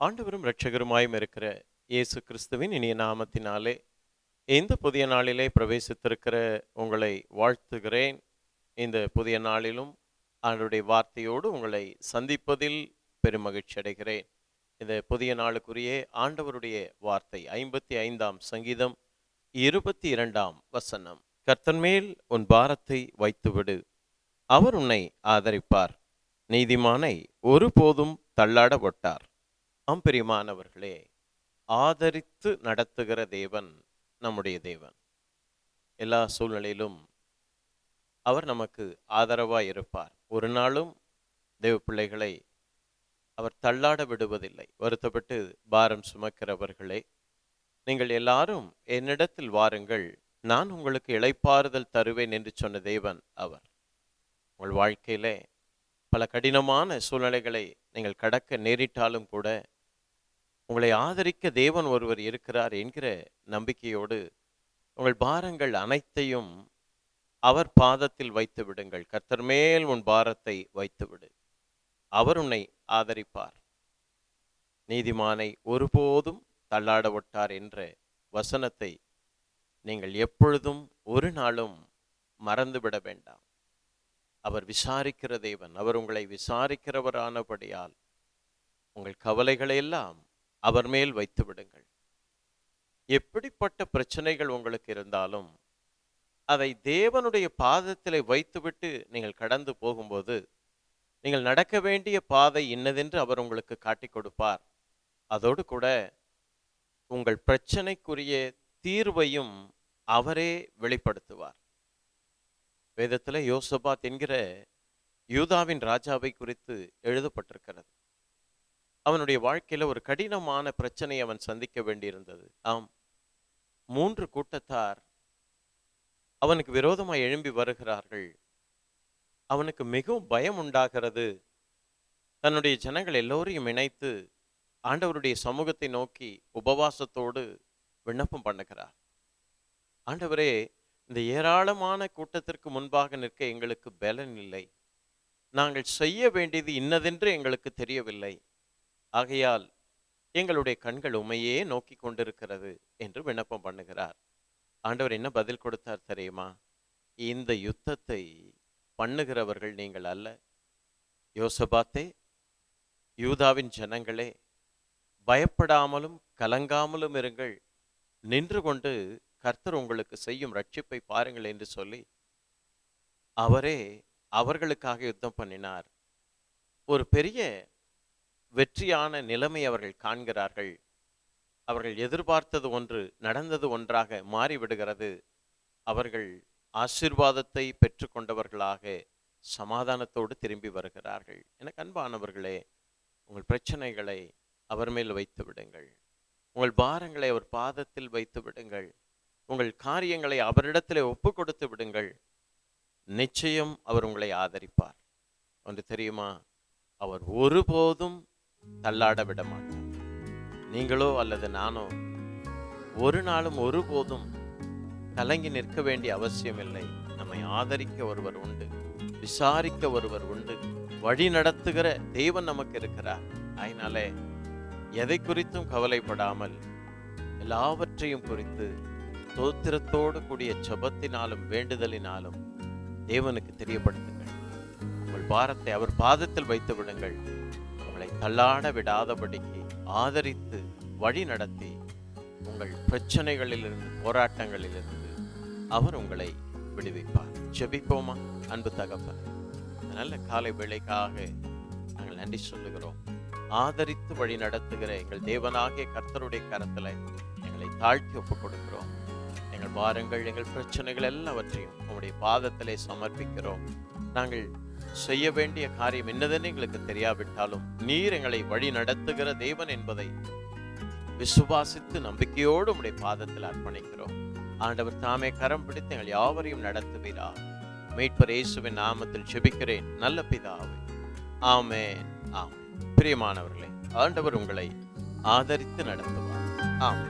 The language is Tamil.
ஆண்டவரும் இரட்சகருமாயும் இருக்கிற இயேசு கிறிஸ்துவின் இனிய நாமத்தினாலே இந்த புதிய நாளிலே பிரவேசித்திருக்கிற உங்களை வாழ்த்துகிறேன். இந்த புதிய நாளிலும் அவருடைய வார்த்தையோடு உங்களை சந்திப்பதில் பெருமகிழ்ச்சி அடைகிறேன். இந்த புதிய நாளுக்குரிய ஆண்டவருடைய வார்த்தை ஐம்பத்தி ஐந்தாம் சங்கீதம் இருபத்தி இரண்டாம் வசனம். கர்த்தன் மேல் உன் பாரத்தை வைத்துவிடு. அவர் உன்னை ஆதரிப்பார். நீதிமானை ஒருபோதும் தள்ளாட ஒட்டார். அம்பிரியமானவர்களே ஆதரித்து நடத்துகிற தேவன் நம்முடைய தேவன். எல்லா சூழ்நிலையிலும் அவர் நமக்கு ஆதரவாய் இருப்பார். ஒரு நாளும் தெய்வ பிள்ளைகளை அவர் தள்ளாட விடுவதில்லை. வருத்தப்பட்டு பாரம் சுமக்கிறவர்களே நீங்கள் எல்லாரும் என்னிடத்தில் வாருங்கள். நான் உங்களுக்கு இழைப்பாறுதல் தருவேன் என்று சொன்ன தேவன் அவர். உங்கள் வாழ்க்கையிலே பல கடினமான சூழ்நிலைகளை நீங்கள் கடக்க நேரிட்டாலும் கூட உங்களை ஆதரிக்க தேவன் ஒருவர் இருக்கிறார் என்கிற நம்பிக்கையோடு உங்கள் பாரங்கள் அனைத்தையும் அவர் பாதத்தில் வைத்து விடுங்கள். கர்த்தர் மேல் உன் பாரத்தை வைத்து விடு. அவர் உன்னை ஆதரிப்பார். நீதிமானை ஒருபோதும் தள்ளாட விட்டார் என்ற வசனத்தை நீங்கள் எப்பொழுதும் ஒரு நாளும் மறந்துவிட வேண்டாம். அவர் விசாரிக்கிற தேவன் அவர் உங்களை விசாரிக்கிறவரானபடியால் உங்கள் கவலைகளை எல்லாம் அவர் மேல் வைத்து விடுங்கள். எப்படிப்பட்ட பிரச்சனைகள் உங்களுக்கு இருந்தாலும் அதை தேவனுடைய பாதத்திலே வைத்துவிட்டு நீங்கள் கடந்து போகும்போது நீங்கள் நடக்க வேண்டிய பாதை இன்னதென்று அவர் உங்களுக்கு காட்டிக் கொடுப்பார். அதோடு கூட உங்கள் பிரச்சனைக்குரிய தீர்வையும் அவரே வெளிப்படுத்துவார். வேதத்தில் யோசபாத் என்கிற யூதாவின் ராஜாவை குறித்து எழுதப்பட்டிருக்கிறது. அவனுடைய வாழ்க்கையில ஒரு கடினமான பிரச்சனையை அவன் சந்திக்க வேண்டியிருந்தது. ஆம். மூன்று கூட்டத்தார் அவனுக்கு விரோதமாய் எழும்பி வருகிறார்கள். அவனுக்கு மிகவும் பயம் உண்டாகிறது. தன்னுடைய ஜனங்கள் எல்லோரையும் இணைத்து ஆண்டவருடைய சமூகத்தை நோக்கி உபவாசத்தோடு விண்ணப்பம் பண்ணுகிறார். ஆண்டவரே இந்த ஏராளமான கூட்டத்திற்கு முன்பாக நிற்க எங்களுக்கு பலன் இல்லை. நாங்கள் செய்ய வேண்டியது இன்னதென்று எங்களுக்கு தெரியவில்லை. ஆகையால் எங்களுடைய கண்கள் உமையே நோக்கி கொண்டிருக்கிறது என்று விண்ணப்பம் பண்ணுகிறார். ஆண்டவர் என்ன பதில் கொடுத்தார் தெரியுமா? இந்த யுத்தத்தை பண்ணுகிறவர்கள் நீங்கள் அல்ல. யோசபாத்தே யூதாவின் ஜனங்களே பயப்படாமலும் கலங்காமலும் இருங்கள். நின்று கொண்டு கர்த்தர் உங்களுக்கு செய்யும் ரட்சிப்பை பாருங்கள் என்று சொல்லி அவரே அவர்களுக்காக யுத்தம் பண்ணினார். ஒரு பெரிய வெற்றியான நிலைமை அவர்கள் காண்கிறார்கள். அவர்கள் எதிர்பார்த்தது ஒன்று நடந்தது ஒன்றாக மாறிவிடுகிறது. அவர்கள் ஆசிர்வாதத்தை பெற்றுக்கொண்டவர்களாக சமாதானத்தோடு திரும்பி வருகிறார்கள். எனக்கு அன்பானவர்களே உங்கள் பிரச்சனைகளை அவர் மேல் வைத்து விடுங்கள். உங்கள் பாரங்களை அவர் பாதத்தில் வைத்து விடுங்கள். உங்கள் காரியங்களை அவரிடத்தில் ஒப்பு கொடுத்து விடுங்கள். நிச்சயம் அவர் உங்களை ஆதரிப்பார். ஒன்று தெரியுமா? அவர் ஒருபோதும் தள்ளாட விட மாட்டார் நீங்களோ அல்லது நானோ ஒரு நாளும் ஒருபோதும் கலங்கி நிற்க வேண்டிய அவசியம் இல்லை நம்மை ஆதரிக்க ஒருவர் உண்டு விசாரிக்க ஒருவர் உண்டு வழி நடத்துகிற தேவன் நமக்கு இருக்கிறார். அதனாலே எதை குறித்தும் கவலைப்படாமல் எல்லாவற்றையும் குறித்து தோத்திரத்தோடு கூடிய ஜபத்தினாலும் வேண்டுதலினாலும் தேவனுக்கு தெரியப்படுத்துங்கள். உங்கள் பாரத்தை அவர் பாதத்தில் வைத்து விடுங்கள். தள்ளாட விடாதபடிக்கு ஆதரித்து வழி நடத்தி உங்கள் பிரச்சனைகளிலிருந்து போராட்டங்களிலிருந்து அவர் உங்களை விடுவிப்பார். ஜெபிப்போமா? அன்பு தகப்பன் நல்ல காலை வேலைக்காக நாங்கள் நன்றி சொல்லுகிறோம். ஆதரித்து வழி நடத்துகிற எங்கள் தேவனாகிய கர்த்தருடைய கரத்தில் எங்களை தாழ்த்தி ஒப்புக் கொடுக்கிறோம். எங்கள் பாரங்கள் எங்கள் பிரச்சனைகள் எல்லாவற்றையும் உங்களுடைய பாதத்திலே சமர்ப்பிக்கிறோம். நாங்கள் செய்ய வேண்டிய காரியம் என்னதென்னு எங்களுக்கு தெரியாவிட்டாலும் நீர் எங்களை வழி நடத்துகிற தேவன் என்பதை விசுவாசித்து நம்பிக்கையோடு உடைய பாதத்தில் அர்ப்பணிக்கிறோம். ஆண்டவர் தாமே கரம் பிடித்து எங்கள் யாவரையும் நடத்துவீரா. மீட்பர் இயேசுவின் நாமத்தில் செபிக்கிறேன் நல்ல பிதாவே. ஆமே ஆமே பிரியமானவர்களே ஆண்டவர் உங்களை ஆதரித்து நடத்துவார். ஆமே